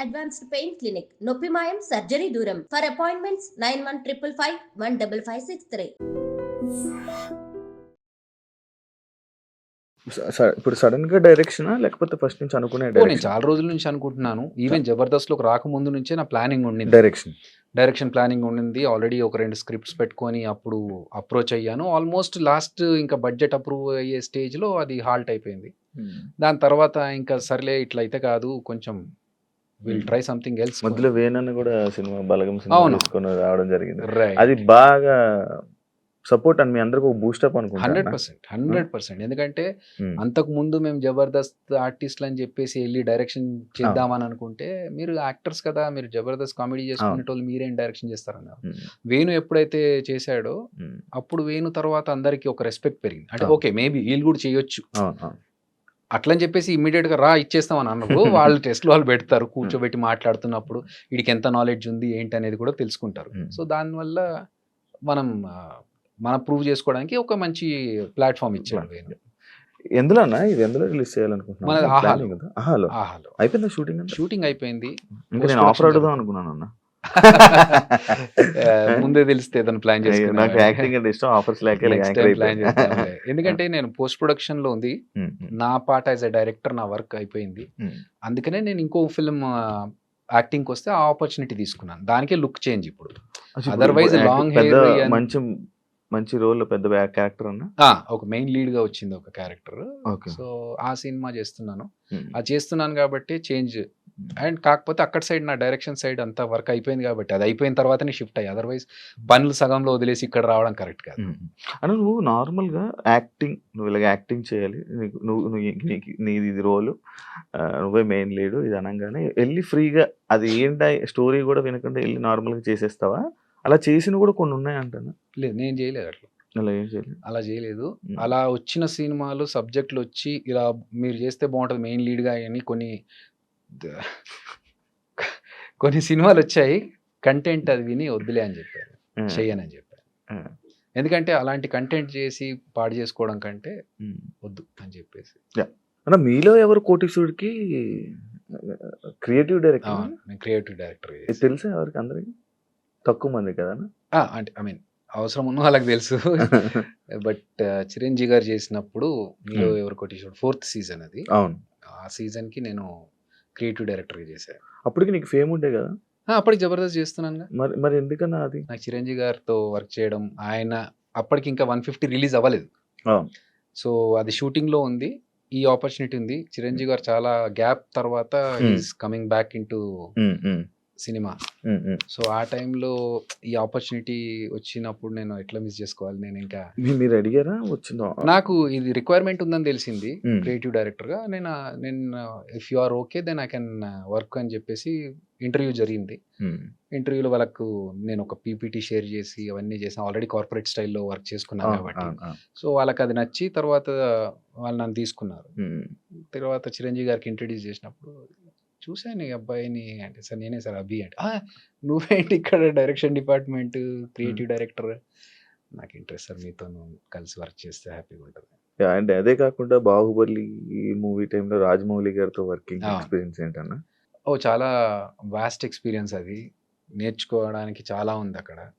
Advanced pain clinic. నొప్పి మాయం surgery దూరం. For appointments nine one triple five one double five six three. స- స- ఇప్పుడు సడన్గా డైరెక్షనా? లేకపోతే ఫస్ట్ నుంచి అనుకునే నేను చాలా రోజుల నుంచి అనుకుంటున్నాను. ఈవెన్ జబర్దస్త్లోకి రాకముందు నుంచే నా ప్లానింగ్ ఉండింది. డైరెక్షన్ డైరెక్షన్ ప్లానింగ్ ఉండింది. ఆల్రెడీ ఒక రెండు స్క్రిప్ట్స్ పెట్టుకొని అప్పుడు అప్రోచ్ అయ్యాను. ఆల్మోస్ట్ లాస్ట్ ఇంకా బడ్జెట్ అప్రూవ్ అయ్యే స్టేజ్లో అది హాల్ట్ అయిపోయింది. దాని తర్వాత ఇంకా సర్లే ఇట్లా అయితే కాదు. కొంచెం విల్ ట్రై సంథింగ్ ఎల్స్ మధ్యలో వేణన్ని కూడా సినిమా బలగం సినిమా. తీసుకొని రావడం జరిగింది. అది బాగా సపోర్ట్ అని మీ అందరికి ఒక బూస్టప్ హండ్రెడ్ అనుకుంటా పర్సెంట్ హండ్రెడ్ పర్సెంట్. ఎందుకంటే Hmm. అంతకు ముందు మేము జబర్దస్త్ ఆర్టిస్ట్లు అని చెప్పేసి వెళ్ళి డైరెక్షన్ చేద్దామని అనుకుంటే మీరు యాక్టర్స్ కదా మీరు జబర్దస్త్ కామెడీ చేసుకునేటోళ్ళు మీరేం డైరెక్షన్ చేస్తారన్నారు. వేణు ఎప్పుడైతే చేశాడో అప్పుడు వేణు తర్వాత అందరికి ఒక రెస్పెక్ట్ పెరిగింది. అంటే. ఓకే మేబీ వీళ్ళు కూడా చేయొచ్చు. అట్లని చెప్పేసి ఇమ్మీడియట్గా రా ఇచ్చేస్తాం అని అన్నప్పుడు వాళ్ళు టెస్ట్లు వాళ్ళు పెడతారు కూర్చోబెట్టి మాట్లాడుతున్నప్పుడు వీడికి ఎంత నాలెడ్జ్ ఉంది ఏంటి అనేది కూడా తెలుసుకుంటారు. సో దానివల్ల మనం మనం ప్రూవ్ చేసుకోవడానికి ఒక మంచి ప్లాట్ఫామ్ ఇచ్చాడు వేణు. ఎందులో అన్న? ఇది ఎందులో రిలీజ్ చేయాలనుకుంటున్నాను అయిపోయిందా షూటింగ్ షూటింగ్ అయిపోయింది. నేను ఆఫర్ అడుగుదాం అనుకున్నాను అన్న ముందే తెలిస్తే ఏదైనా ప్లాన్ నాకు యాక్టింగ్ అంటే ఇష్టం ఆఫర్స్ లేక. ఎందుకంటే నేను పోస్ట్ ప్రొడక్షన్లో ఉంది. నా పాట యాజ్ అ డైరెక్టర్ నా వర్క్ అయిపోయింది. అందుకనే నేను ఇంకో ఫిల్మ్ యాక్టింగ్ వస్తే ఆ ఆపర్చునిటీ తీసుకున్నాను. దానికే లుక్ చేంజ్ ఇప్పుడు. పెద్ద hair and- మంచి మంచి రోల్ పెద్ద ఆ, ఒక మెయిన్ లీడ్గా వచ్చింది ఒక క్యారెక్టర్ సో ఆ సినిమా చేస్తున్నాను. అది చేస్తున్నాను కాబట్టి చేంజ్ అండ్ కాకపోతే అక్కడ సైడ్ నా డైరెక్షన్ సైడ్ అంతా వర్క్ అయిపోయింది కాబట్టి అది అయిపోయిన తర్వాతనే షిఫ్ట్ అయ్యి. అదర్వైజ్ పనులు సగంలో వదిలేసి ఇక్కడ రావడం కరెక్ట్ కాదు. అన్న నువ్వు నార్మల్గా యాక్టింగ్ నువ్వు ఇలాగ యాక్టింగ్ చేయాలి. నీకు నువ్వు నీకు నీది ఇది రోలు. నువ్వే మెయిన్ లీడు ఇది అనగానే. వెళ్ళి ఫ్రీగా అది ఏంటి స్టోరీ కూడా వినకుండా వెళ్ళి నార్మల్గా చేసేస్తావా? అలా చేసిన కూడా కొన్ని ఉన్నాయి అంటాను లేదు నేను చేయలేదు అట్లా. అలా ఏం చేయలేదు. అలా చేయలేదు. అలా వచ్చిన సినిమాలు సబ్జెక్టులు వచ్చి ఇలా మీరు చేస్తే బాగుంటుంది మెయిన్ లీడ్గా అని కొన్ని కొన్ని సినిమాలు వచ్చాయి కంటెంట్ అది విని వద్దులే అని చెప్పారు. చెయ్యనని చెప్పారు. ఎందుకంటే అలాంటి కంటెంట్ చేసి పాడు చేసుకోవడం కంటే. వద్దు అని చెప్పేసి. అన్న మీలో ఎవరు కోటీశ్వరుడికి క్రియేటివ్ డైరెక్టర్ క్రియేటివ్ డైరెక్టర్ తెలుసా ఎవరికి అందరికి? తక్కువ మంది కదా? అంటే ఐ మీన్ అవసరం ఉన్న వాళ్ళకి తెలుసు. బట్ చిరంజీవి గారు చేసినప్పుడు మీలో. ఎవరు కొట్టేసాడు ఫోర్త్ సీజన్ అది. అవును. ఆ సీజన్కి నేను క్రియేటివ్ డైరెక్టర్గా చేశాను అప్పటికి నీకు ఫేమ్ ఉండే కదా? అప్పటికి జబర్దస్త్ చేస్తున్నాను మరి మరి ఎందుకన్నా అది? నాకు చిరంజీవి గారితో వర్క్ చేయడం ఆయన అప్పటికి ఇంకా వన్ ఫిఫ్టీ రిలీజ్ అవ్వలేదు. సో అది షూటింగ్లో ఉంది ఈ ఆపర్చునిటీ ఉంది. చిరంజీవి గారు చాలా గ్యాప్ తర్వాత Hmm. Is coming back in um, um, cinema. So ఆ టైంలో ఈ ఆపర్చునిటీ వచ్చినప్పుడు నేను ఎట్లా మిస్ చేసుకోవాలి? నేను ఇంకా మీరు అడిగారా? వచ్చిందో? నాకు ఇది రిక్వైర్మెంట్ ఉందని తెలిసింది క్రియేటివ్ డైరెక్టర్గా. నేను నేను if you are okay then I can work అని చెప్పేసి ఇంటర్వ్యూ జరిగింది. ఇంటర్వ్యూలో వాళ్ళకు నేను ఒక పీపీటీ షేర్ చేసి అవన్నీ చేసాను ఆల్రెడీ కార్పొరేట్ స్టైల్లో వర్క్ చేసుకున్నాను కాబట్టి. సో వాళ్ళకి అది నచ్చి తర్వాత వాళ్ళు నన్ను తీసుకున్నారు. తర్వాత చిరంజీవి గారికి ఇంట్రడ్యూస్ చేసినప్పుడు చూశాను ఈ అబ్బాయిని అంటే సార్ నేనే సార్ అభి అంటే. "ఆ, నువ్వేంటి ఇక్కడ డైరెక్షన్ డిపార్ట్మెంట్ క్రియేటివ్ డైరెక్టర్ నాకు ఇంట్రెస్ట్ సార్ మీతో కలిసి వర్క్ చేస్తే హ్యాపీగా ఉంటుంది. అండ్ అదే కాకుండా బాహుబలి మూవీ టైంలో రాజమౌళి గారితో వర్కింగ్. ఎక్స్పీరియన్స్ ఏంటన్నా? ఓ చాలా వాస్ట్ ఎక్స్పీరియన్స్ అది. నేర్చుకోవడానికి చాలా ఉంది అక్కడ.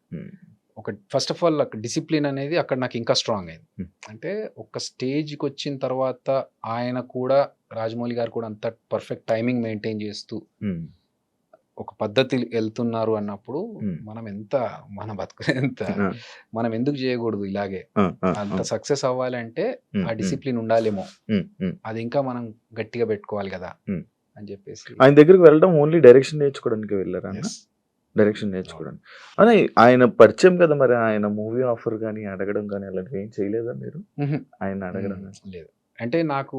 ఒక ఫస్ట్ ఆఫ్ ఆల్ డిసిప్లిన్ అనేది అక్కడ నాకు ఇంకా స్ట్రాంగ్ అయింది. అంటే ఒక స్టేజ్కి వచ్చిన తర్వాత ఆయన కూడా రాజమౌళి గారు కూడా అంత పర్ఫెక్ట్ టైమింగ్ మెయింటైన్ చేస్తూ ఉమ్, ఒక పద్ధతి వెళ్తున్నారు అన్నప్పుడు Hmm. మనం ఎంత మన బతుకు ఎంత మనం ఎందుకు చేయకూడదు ఇలాగే అంత. సక్సెస్ అవ్వాలంటే ఉమ్, ఆ డిసిప్లిన్ ఉండాలేమో. అది ఇంకా మనం గట్టిగా పెట్టుకోవాలి కదా Hmm. అని చెప్పేసి ఆయన దగ్గరికి వెళ్ళడం ఓన్లీ డైరెక్షన్ నేర్చుకోవడానికి వెళ్ళారా. డైరెక్షన్ నేర్చుకోవడానికి అని ఆయన పరిచయం కదా మరి ఆయన మూవీ ఆఫర్ కానీ అడగడం కానీ అలాంటివి ఏం చేయలేదా మీరు. ఆయన అడగడం. లేదు అంటే నాకు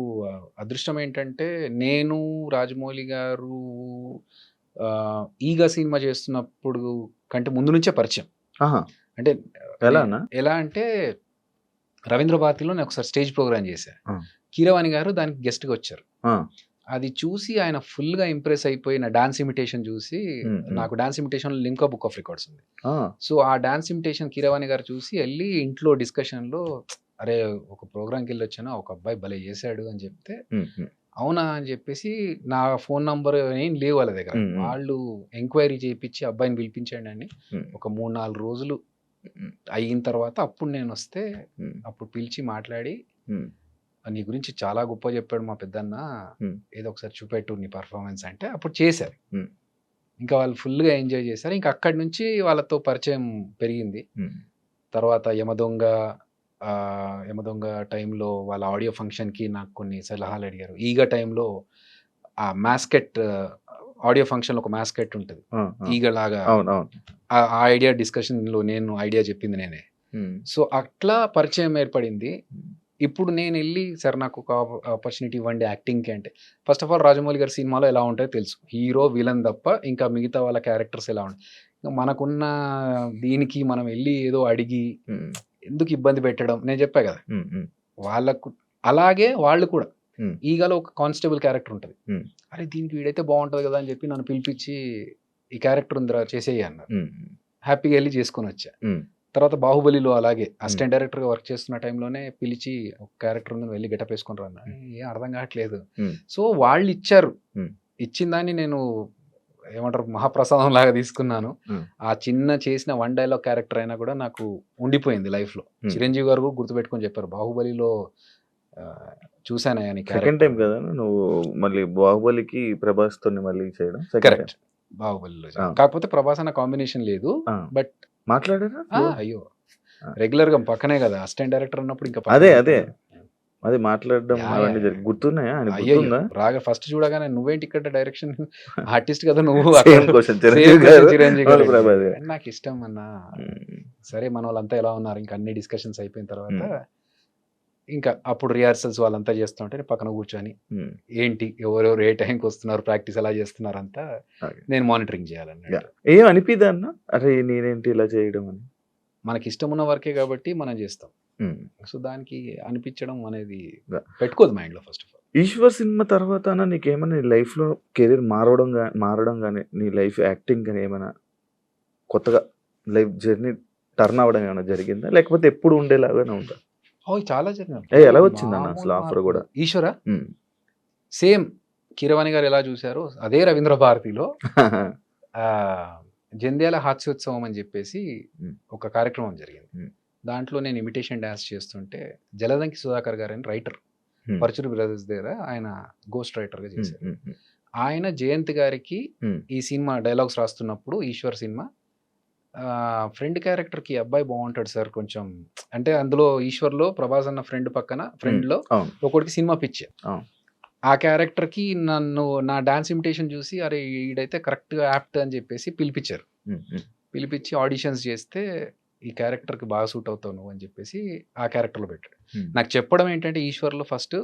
అదృష్టం ఏంటంటే నేను రాజమౌళి గారు ఈగ సినిమా చేస్తున్నప్పుడు కంటే ముందు నుంచే పరిచయం. అంటే ఎలా? ఎలా అంటే రవీంద్ర భారతిలో నేను ఒకసారి స్టేజ్ ప్రోగ్రామ్ చేశాను ఆ. కీరవాణి గారు దానికి guest గా వచ్చారు అది చూసి ఆయన full గా ఇంప్రెస్ అయిపోయి నా డాన్స్ ఇమిటేషన్ చూసి. నాకు dance imitation Limca book of records ఉంది. సో ఆ డాన్స్ ఇమిటేషన్ కీరవాణి గారు చూసి వెళ్ళి ఇంట్లో డిస్కషన్లో అరే ఒక ప్రోగ్రామ్కి వెళ్ళి వచ్చాను ఒక అబ్బాయి భలే చేశాడు అని చెప్తే అవునా అని చెప్పేసి నా ఫోన్ నంబర్ ఏం లేవు వాళ్ళ దగ్గర. వాళ్ళు ఎంక్వైరీ చేయించి అబ్బాయిని పిలిపించండి అని. ఒక మూడు నాలుగు రోజులు. అయిన తర్వాత అప్పుడు నేను వస్తే. అప్పుడు పిలిచి మాట్లాడి. నీ గురించి చాలా గొప్ప చెప్పాడు మా పెద్దన్న. ఏదో ఒకసారి చూపెట్టు నీ పర్ఫార్మెన్స్ అంటే అప్పుడు చేశారు. ఇంకా వాళ్ళు ఫుల్గా ఎంజాయ్ చేశారు ఇంకా అక్కడి నుంచి వాళ్ళతో పరిచయం పెరిగింది. తర్వాత యమదొంగ యమదొంగ టైంలో వాళ్ళ ఆడియో ఫంక్షన్కి నాకు కొన్ని సలహాలు అడిగారు ఈగ టైంలో ఆ మాస్కెట్ ఆడియో ఫంక్షన్లో ఒక మాస్కెట్ ఉంటుంది ఆ, ఆ. ఐడియా డిస్కషన్లో నేను ఐడియా చెప్పింది నేనే. సో అట్లా పరిచయం ఏర్పడింది ఇప్పుడు నేను వెళ్ళి సార్ నాకు ఒక ఆపర్చునిటీ ఇవ్వండి యాక్టింగ్కి అంటే ఫస్ట్ ఆఫ్ ఆల్ రాజమౌళి గారి సినిమాలో ఎలా ఉంటాయో తెలుసు హీరో విలన్ తప్ప ఇంకా మిగతా వాళ్ళ క్యారెక్టర్స్ ఎలా ఉంటాయి మనకున్న దీనికి మనం వెళ్ళి ఏదో అడిగి. ఎందుకు ఇబ్బంది పెట్టడం నేను చెప్పా కదా. వాళ్ళకు అలాగే వాళ్ళు కూడా. ఈగలో ఒక కానిస్టేబుల్ క్యారెక్టర్ ఉంటుంది. అరే దీనికి వీడైతే బాగుంటుంది కదా అని చెప్పి నన్ను పిలిపించి ఈ క్యారెక్టర్ ఉందిరా చేసేయి అన్నారు. హ్యాపీగా వెళ్ళి చేసుకొని వచ్చా. తర్వాత బాహుబలిలో అలాగే అసిస్టెంట్ డైరెక్టర్గా వర్క్ చేస్తున్న టైంలోనే పిలిచి ఒక క్యారెక్టర్ ఉంది వెళ్ళి గెటప్ వేసుకొని రన్నా ఏం అర్థం కావట్లేదు. సో వాళ్ళు ఇచ్చారు. ఇచ్చిన దాన్ని నేను ఏమంటారు మహాప్రసాదం లాగా తీసుకున్నాను. ఆ చిన్న చేసిన వన్ డైలాగ్ క్యారెక్టర్ అయినా కూడా నాకు ఉండిపోయింది లైఫ్లో. చిరంజీవి గారు కూడా గుర్తుపెట్టుకొని చెప్పారు బాహుబలిలో ఆయన సెకండ్ టైం కదా నువ్వు మళ్ళీ బాహుబలికి ప్రభాస్ తోని మళ్ళీ చేయడం? కరెక్ట్ బాహుబలిలో. కాకపోతే ప్రభాస్ అన్న కాంబినేషన్ లేదు బట్ మాట్లాడారా? అయ్యో. రెగ్యులర్గా పక్కనే కదా అసిస్టెంట్ డైరెక్టర్ ఉన్నప్పుడు ఇంకా అదే, అదే. అది మాట్లాడడం అవన్నీ జరిగి గుర్తున్నాయా? ఆయన గుర్తుందా? రాగా ఫస్ట్ చూడగానే నువ్వేంటి ఇక్కడ డైరెక్షన్ ఆర్టిస్ట్ కదా నువ్వు. నాకు ఇష్టం అన్న. సరే మన వాళ్ళంతా ఎలా ఉన్నారు? ఇంకా అన్ని డిస్కషన్స్ అయిపోయిన తర్వాత ఇంకా అప్పుడు రిహార్సల్స్ వాళ్ళంతా చేస్తుంటే నేను పక్కన కూర్చొని. ఏంటి? ఎవరెవరు ఏ టైంకి వస్తున్నారు? ప్రాక్టీస్ ఎలా చేస్తున్నారు అంతా. నేను మానిటరింగ్ Yeah. ఏం అనిపిదా అన్న? అరే నేనేంటి ఇలా చేయడం అని? మనకి ఇష్టం ఉన్న వర్కే కాబట్టి మనం చేస్తాం. సో దానికి అనిపించడం అనేది. పెట్టుకోదు మైండ్లో first of all Eshwar cinema తర్వాత నీకేమైనా నీ లైఫ్లో కెరీర్ మారడం గా మారడం కానీ నీ లైఫ్ యాక్టింగ్ కానీ ఏమైనా కొత్తగా లైఫ్ జర్నీ టర్న్ అవ్వడం ఏమైనా జరిగిందా లేకపోతే ఎప్పుడు ఉండేలాగానే ఉందా ఓ చాలా జరిగినాయి. ఏ, ఎలా వచ్చిందన్న అసలు మార్పు. కూడా? ఈశ్వర. సేమ్ కీరవాణి గారు ఎలా చూశారో అదే రవీంద్ర భారతిలో జంధ్యాల హాస్యోత్సవం అని చెప్పేసి. ఒక కార్యక్రమం జరిగింది. దాంట్లో నేను ఇమిటేషన్ డాన్స్ చేస్తుంటే జలదంకి సుధాకర్ గారు అని రైటర్. పరచురు బ్రదర్స్ దగ్గర ఆయన గోస్ట్ రైటర్గా మ్మ్. చేశారు. ఆయన జయంత్ గారికి. ఈ సినిమా డైలాగ్స్ రాస్తున్నప్పుడు ఈశ్వర్ సినిమా ఫ్రెండ్ క్యారెక్టర్కి అబ్బాయి బాగుంటాడు సార్ కొంచెం అంటే అందులో ఈశ్వర్లో ప్రభాస్ అన్న ఫ్రెండ్ పక్కన ఫ్రెండ్లో అవును ఒకటికి సినిమా పిచ్చే. ఆ క్యారెక్టర్కి నన్ను నా డాన్స్ ఇమిటేషన్ చూసి అరే ఈడైతే కరెక్ట్గా యాప్ట్ అని చెప్పేసి పిలిపించారు. పిలిపించి ఆడిషన్స్ చేస్తే ఈ క్యారెక్టర్కి బాగా సూట్ అవుతావు నువ్వు అని చెప్పేసి ఆ క్యారెక్టర్లో పెట్టాడు. నాకు చెప్పడం ఏంటంటే ఈశ్వర్లో ఫస్ట్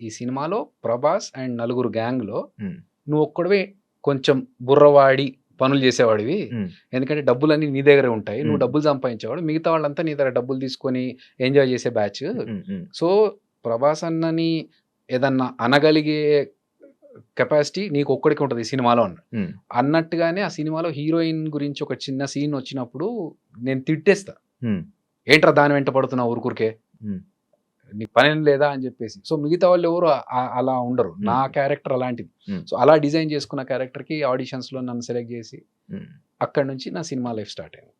ఈ సినిమాలో ప్రభాస్ అండ్ నలుగురు గ్యాంగ్లో మ్మ్. నువ్వు ఒక్కడవే కొంచెం బుర్రవాడి పనులు చేసేవాడివి. ఎందుకంటే డబ్బులన్నీ నీ దగ్గరే ఉంటాయి నువ్వు. డబ్బులు సంపాదించేవాడు మిగతా వాళ్ళంతా నీ దగ్గర డబ్బులు తీసుకొని ఎంజాయ్ చేసే బ్యాచ్. సో ప్రభాస్ అన్నని ఏదన్నా అనగలిగే కెపాసిటీ నీకు ఒక్కడికి ఉంటుంది ఈ సినిమాలో. అన్నట్టుగానే ఆ సినిమాలో హీరోయిన్ గురించి ఒక చిన్న సీన్ వచ్చినప్పుడు నేను తిట్టేస్తా. ఏంట్రా దాని వెంట పడుతున్నావు ఊరుకూరికే. నీకు పని లేదా అని చెప్పేసి సో మిగతా వాళ్ళు ఎవరు అలా ఉండరు నా క్యారెక్టర్ అలాంటిది. సో అలా డిజైన్ చేసుకున్న క్యారెక్టర్కి ఆడిషన్స్లో నన్ను సెలెక్ట్ చేసి. అక్కడ నుంచి నా సినిమా లైఫ్ స్టార్ట్ అయింది